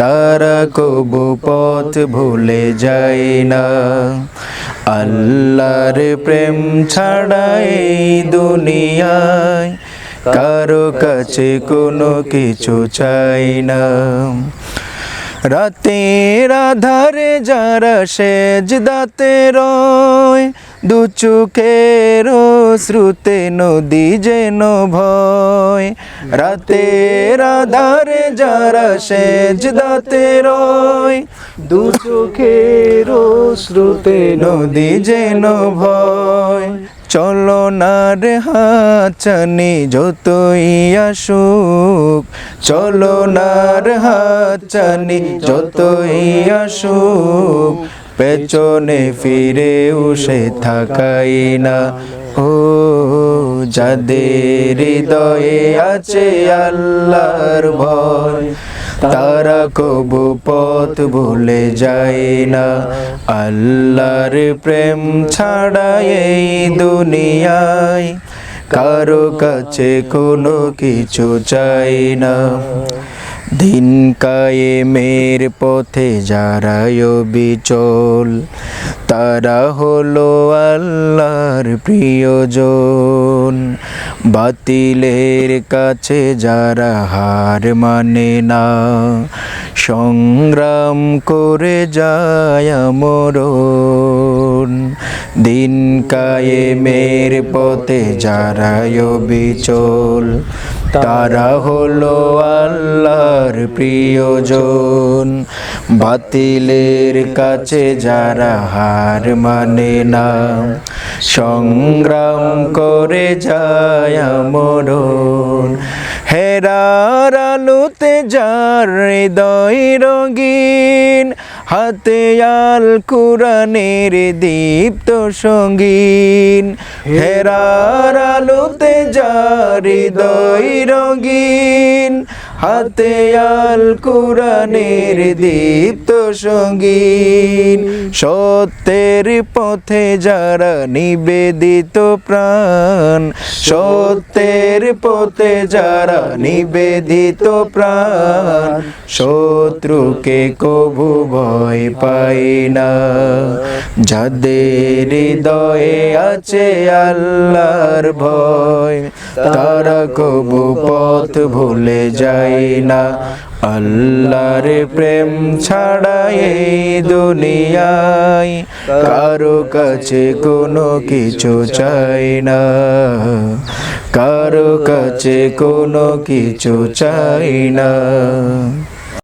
তারা কবু পথ ভুলে যায় না। আল্লাহর প্রেম ছাড়াই দুনিয়ায় কারও কাছে কোনো কিছু চাই না। রাতের আধারে যারা সেজ দাতে রয়, দু চোখের শ্রুতে নদী যেন ভয়। রাতের আধারে যারা সেজ দাতে রয়, দু চোখের শ্রুতে নদী যেন ভয়। চলো না রে হাচানি যতই আসুক, চলো না রে হাচানি যতই আসুক, পেছনে ফিরে উসে থাকাই না। ও যাদের হৃদয়ে আছে আল্লাহর ভয় তারা কবু পথ ভুলে যায় না। আল্লাহর প্রেম ছাড়া এই দুনিয়ায় কারও কাছে কোনো কিছু চাই না। দিন কায়েমের পথে যারায় বিচল তারা হলো আল্লাহর প্রিয়জন। বাতিলের কাছে যারা হার মানে না, সংগ্রাম করে যায় মরণ দিন কায়েমের পথে যারায় বিচল তারা হলো আল্লাহর প্রিয়জন। বাতিলের কাছে যারা হার মানে না। সংগ্রাম করে যায় মরণ হেরার আলোতে যার হৃদয় রঙিন হাতে আল কুরানের দীপ্ত সঙ্গীন। হেরার আলোতে যার হৃদয় রঙিন। হাতে আল কুরানের দীপ্ত সঙ্গীন। সত্যের পথে যারা নিবেদিত প্রাণ, সত্যের পথে যারা নিবেদিত প্রাণ শত্রুকে কবু ভয় পাই না। যাদের হৃদয়ে আছে আল্লাহর ভয়, তারা কবু পথ ভুলে যায় না। আল্লাহর প্রেম ছাড়া এই দুনিয়ায় কারও কাছে কোনো কিছু চাই না। কারও কাছে কোনো কিছু চাই না।